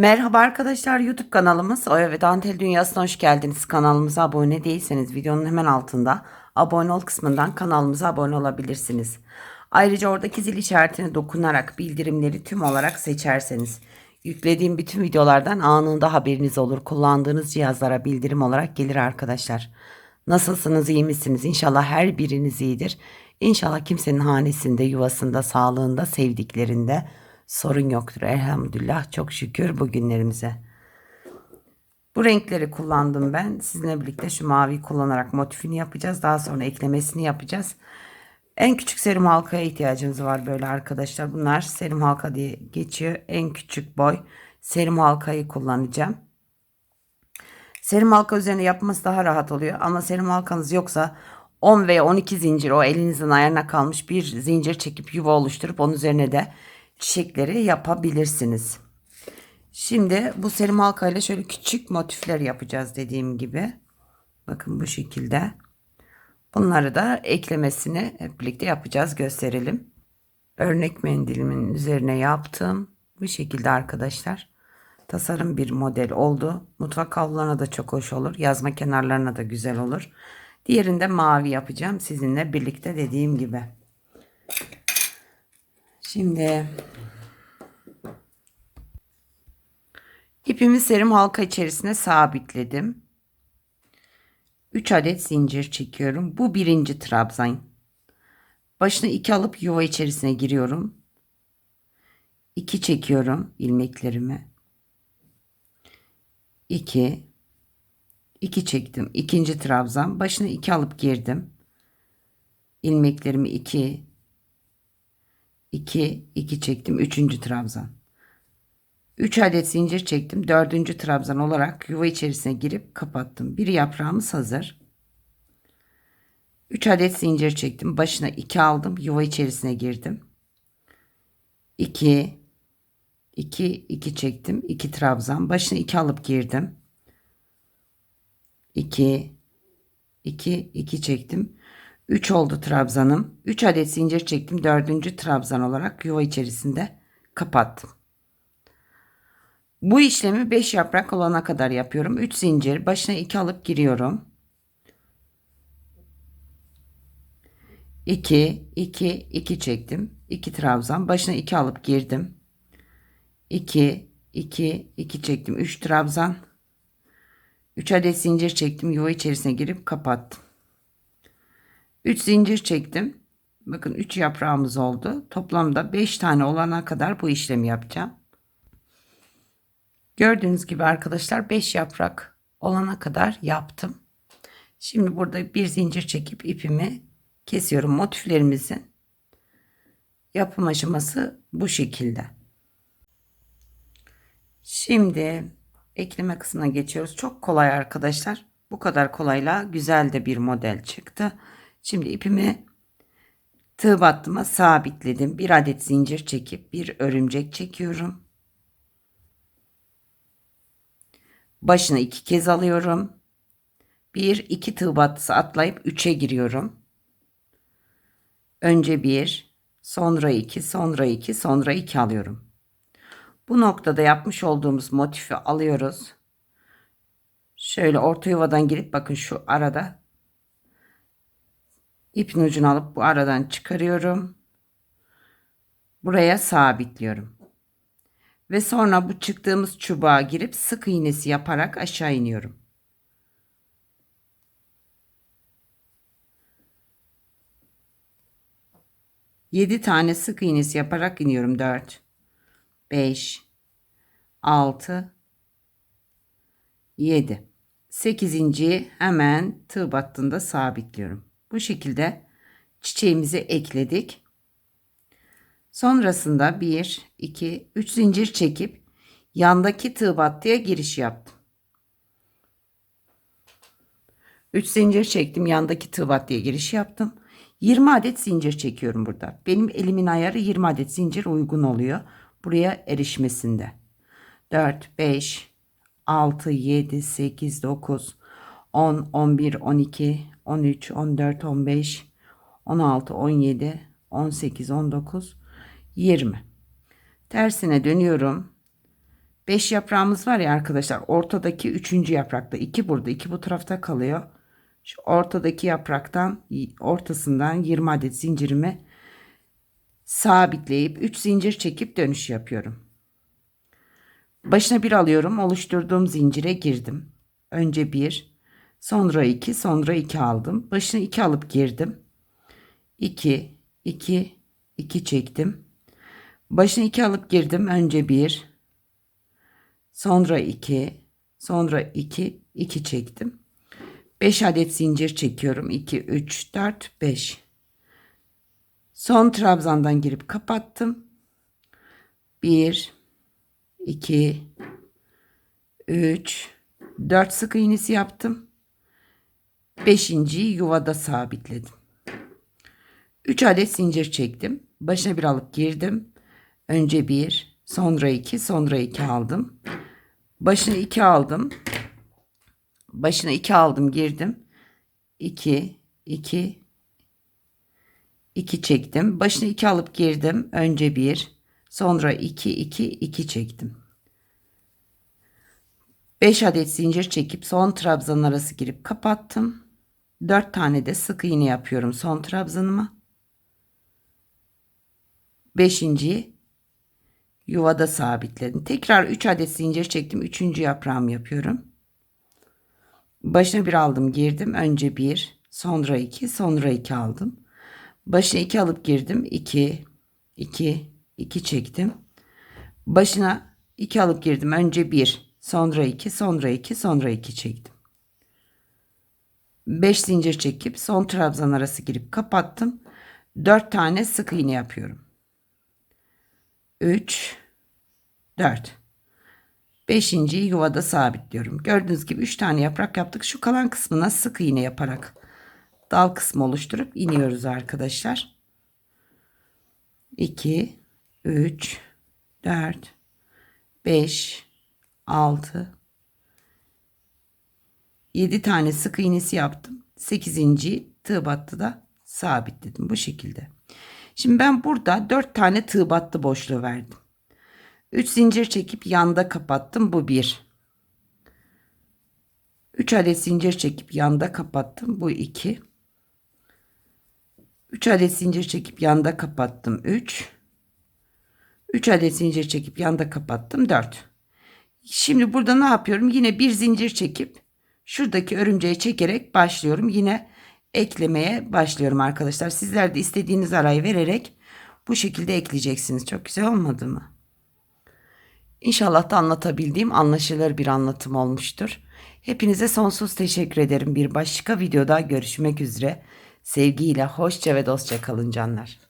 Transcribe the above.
Merhaba arkadaşlar YouTube kanalımız Oya ve Dantel Dünyası'na hoş geldiniz. Kanalımıza abone değilseniz videonun hemen altında abone ol kısmından kanalımıza abone olabilirsiniz. Ayrıca oradaki zil işaretine dokunarak bildirimleri tüm olarak seçerseniz yüklediğim bütün videolardan anında haberiniz olur. Kullandığınız cihazlara bildirim olarak gelir arkadaşlar. Nasılsınız iyi misiniz? İnşallah her biriniz iyidir. İnşallah kimsenin hanesinde, yuvasında, sağlığında, sevdiklerinde sorun yoktur. Elhamdülillah çok şükür bugünlerimize. Bu renkleri kullandım ben. Sizinle birlikte şu mavi kullanarak motifini yapacağız. Daha sonra eklemesini yapacağız. En küçük serum halkaya ihtiyacımız var böyle arkadaşlar. Bunlar serum halka diye geçiyor. En küçük boy serum halkayı kullanacağım. Serum halka üzerine yapması daha rahat oluyor. Ama serum halkanız yoksa 10 veya 12 zincir o elinizin ayarına kalmış bir zincir çekip yuva oluşturup onun üzerine de çiçekleri yapabilirsiniz. Şimdi bu serum halkayla şöyle küçük motifler yapacağız dediğim gibi. Bakın bu şekilde. Bunları da eklemesini hep birlikte yapacağız gösterelim. Örnek mendilimin üzerine yaptım. Bu şekilde arkadaşlar. Tasarım bir model oldu. Mutfak havlularına da çok hoş olur. Yazma kenarlarına da güzel olur. Diğerinde mavi yapacağım sizinle birlikte dediğim gibi. Şimdi ipimi serum halka içerisine sabitledim. 3 adet zincir çekiyorum. Bu birinci trabzan. Başına 2 alıp yuva içerisine giriyorum. 2 çekiyorum ilmeklerimi. 2 2 çektim. İkinci trabzan. Başına 2 alıp girdim. ilmeklerimi 2 2 2 çektim. Üçüncü trabzan. 3 adet zincir çektim. Dördüncü trabzan olarak yuva içerisine girip kapattım. Bir yaprağımız hazır. 3 adet zincir çektim. Başına 2 aldım. Yuva içerisine girdim. 2 2 2 çektim. 2 trabzan. Başına 2 alıp girdim. 2 2 2 çektim. 3 oldu trabzanım. 3 adet zincir çektim. 4. trabzan olarak yuva içerisinde kapattım. Bu işlemi 5 yaprak olana kadar yapıyorum. 3 zincir başına 2 alıp giriyorum. 2 2 2 çektim. 2 trabzan başına 2 alıp girdim. 2 2 2 çektim. 3 trabzan 3 adet zincir çektim. Yuva içerisine girip kapattım. 3 zincir çektim. Bakın 3 yaprağımız oldu. Toplamda 5 tane olana kadar bu işlemi yapacağım. Gördüğünüz gibi arkadaşlar 5 yaprak olana kadar yaptım. Şimdi burada bir zincir çekip ipimi kesiyorum. Motiflerimizin yapım aşaması bu şekilde. Şimdi ekleme kısmına geçiyoruz. Çok kolay arkadaşlar. Bu kadar kolayla güzel de bir model çıktı. Şimdi ipimi tığ battıma sabitledim. Bir adet zincir çekip bir örümcek çekiyorum. Başına iki kez alıyorum. Bir iki tığ battısı atlayıp üçe giriyorum. Önce bir, sonra iki, sonra iki, sonra iki alıyorum. Bu noktada yapmış olduğumuz motifi alıyoruz. Şöyle orta yuvadan girip bakın şu arada ipin ucunu alıp bu aradan çıkarıyorum. Buraya sabitliyorum. Ve sonra bu çıktığımız çubuğa girip sık iğnesi yaparak aşağı iniyorum. Yedi tane sık iğnesi yaparak iniyorum. Dört, beş, altı, yedi. Sekizinciyi hemen tığ battığında sabitliyorum. Bu şekilde çiçeğimizi ekledik. Sonrasında 1, 2, 3 zincir çekip yandaki tığ battıya giriş yaptım. 3 zincir çektim yandaki tığ battıya giriş yaptım. 20 adet zincir çekiyorum burada. Benim elimin ayarı 20 adet zincir uygun oluyor. Buraya erişmesinde. 4, 5, 6, 7, 8, 9, 10, 11, 12, 13, 14, 15, 16, 17, 18, 19, 20. Tersine dönüyorum. 5 yaprağımız var ya arkadaşlar. Ortadaki 3. yaprakta 2 burada 2 bu tarafta kalıyor. Şu ortadaki yapraktan ortasından 20 adet zincirimi sabitleyip 3 zincir çekip dönüş yapıyorum. Başına bir alıyorum. Oluşturduğum zincire girdim. Önce bir, sonra iki, sonra iki aldım. Başına iki alıp girdim. 2, 2, 2 çektim. Başına 2 alıp girdim. Önce 1, sonra 2, sonra 2, 2 çektim. 5 adet zincir çekiyorum. 2, 3, 4, 5. Son trabzandan girip kapattım. 1, 2, 3, 4 sık iğnesi yaptım. 5. yuvada sabitledim. 3 adet zincir çektim. Başına bir alıp girdim. Önce 1, sonra 2, sonra 2 aldım. Başına 2 aldım. Başına 2 aldım, girdim. 2, 2, 2 çektim. Başına 2 alıp girdim. Önce 1, sonra 2, 2, 2 çektim. 5 adet zincir çekip son trabzan arası girip kapattım. 4 tane de sık iğne yapıyorum son trabzanıma. 5. yuvada sabitledim. Tekrar 3 adet zincir çektim. 3. yaprağımı yapıyorum. Başına bir aldım girdim. Önce 1 sonra 2 sonra 2 aldım. Başına 2 alıp girdim. 2 2 2 çektim. Başına 2 alıp girdim. Önce 1 sonra 2 sonra 2 sonra 2 çektim. 5 zincir çekip son trabzan arası girip kapattım. 4 tane sık iğne yapıyorum. 3 4 5. yuvada sabitliyorum. Gördüğünüz gibi 3 tane yaprak yaptık. Şu kalan kısmına sık iğne yaparak dal kısmı oluşturup iniyoruz arkadaşlar. 2 3 4 5 6 7 tane sık iğnesi yaptım. 8. tığ battı da sabitledim bu şekilde. Şimdi ben burada 4 tane tığ battı boşluğu verdim. 3 zincir çekip yanda kapattım. Bu 1. 3 adet zincir çekip yanda kapattım. Bu 2. 3 adet zincir çekip yanda kapattım. 3. 3 adet zincir çekip yanda kapattım. 4. Şimdi burada ne yapıyorum? Yine bir zincir çekip şuradaki örümceği çekerek başlıyorum. Yine eklemeye başlıyorum arkadaşlar. Sizler de istediğiniz arayı vererek bu şekilde ekleyeceksiniz. Çok güzel olmadı mı? İnşallah da anlatabildiğim anlaşılır bir anlatım olmuştur. Hepinize sonsuz teşekkür ederim. Bir başka videoda görüşmek üzere. Sevgiyle hoşça ve dostça kalın canlar.